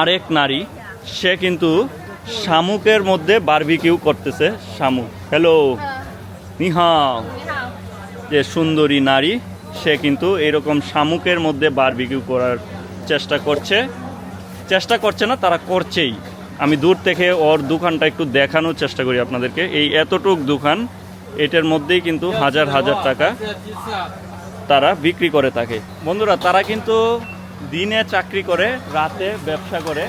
আরেক নারী, সে কিন্তু শামুকের মধ্যে বারবিকিউ করতেছে, শামুক। হ্যালো নিহাও। যে সুন্দরী নারী, সে কিন্তু এরকম শামুকের মধ্যে বারবিকিউ করার চেষ্টা করছে। চেষ্টা করছে না, তারা করছেই। আমি দূর থেকে ওর দোকানটা একটু দেখানোর চেষ্টা করি আপনাদেরকে। এই এতটুক দোকান, এটার মধ্যেই কিন্তু হাজার হাজার টাকা তারা বিক্রি করে থাকে। বন্ধুরা, তারা কিন্তু দিনে চাকরি করে, রাতে ব্যবসা করে,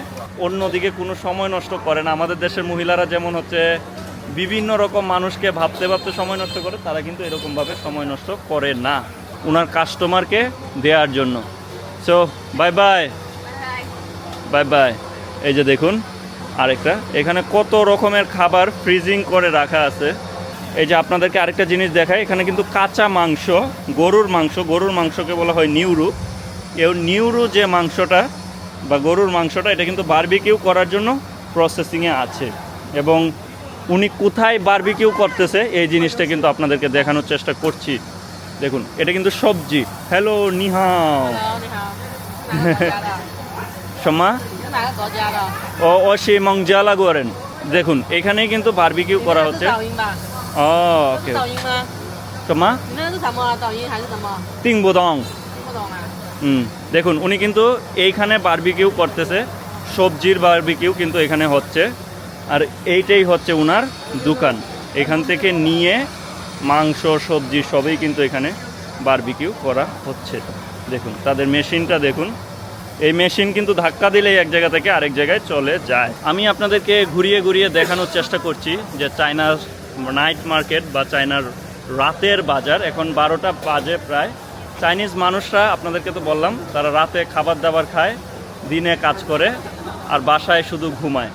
অন্যদিকে কোনো সময় নষ্ট করে না। আমাদের দেশের মহিলারা যেমন হচ্ছে, বিভিন্ন রকম মানুষকে ভাবতে ভাবতে সময় নষ্ট করে, তারা কিন্তু এরকমভাবে সময় নষ্ট করে না ওনার কাস্টমারকে দেওয়ার জন্য। So bye bye bye bye এই যে দেখুন, আরেকটা। এখানে কত রকমের খাবার ফ্রিজিং করে রাখা আছে। এই যে আপনাদেরকে আরেকটা জিনিস দেখায় এখানে কিন্তু কাঁচা মাংস, গরুর মাংস, গরুর মাংসকে বলা হয় নিউরু। কেউ নিউরো যে মাংসটা বা গরুর মাংসটা এটা কিন্তু বারবিকিউ করার জন্য প্রসেসিংয়ে আছে। এবং উনি কোথায় বারবিকিউ করতেছে এই জিনিসটা কিন্তু আপনাদেরকে দেখানোর চেষ্টা করছি। দেখুন এটা কিন্তু সবজি। হ্যালো নিহাও সমা ও ও সে মংজালা করেন। দেখুন এখানেই কিন্তু বারবিকিউ করা হচ্ছে। ওকে সমা তিন বোদং দেখুন, উনি কিন্তু এইখানে বারবিকিউ করতেছে। সবজির বারবিকিউ কিন্তু এখানে হচ্ছে। আর এইটাই হচ্ছে উনার দোকান। এখান থেকে নিয়ে মাংস, সবজি সবই কিন্তু এখানে বারবিকিউ করা হচ্ছে। দেখুন, তাদের মেশিনটা দেখুন। এই মেশিন কিন্তু ধাক্কা দিলেই এক জায়গা থেকে আরেক জায়গায় চলে যায়। আমি আপনাদেরকে ঘুরিয়ে ঘুরিয়ে দেখানোর চেষ্টা করছি যে চায়নার নাইট মার্কেট বা চায়নার রাতের বাজার এখন বারোটা বাজে প্রায়। চাইনিজ মানুষরা, আপনাদেরকে তো বললাম, তারা রাতে খাবার দাবার খায়, দিনে কাজ করে, আর বাসায় শুধু ঘুমায়।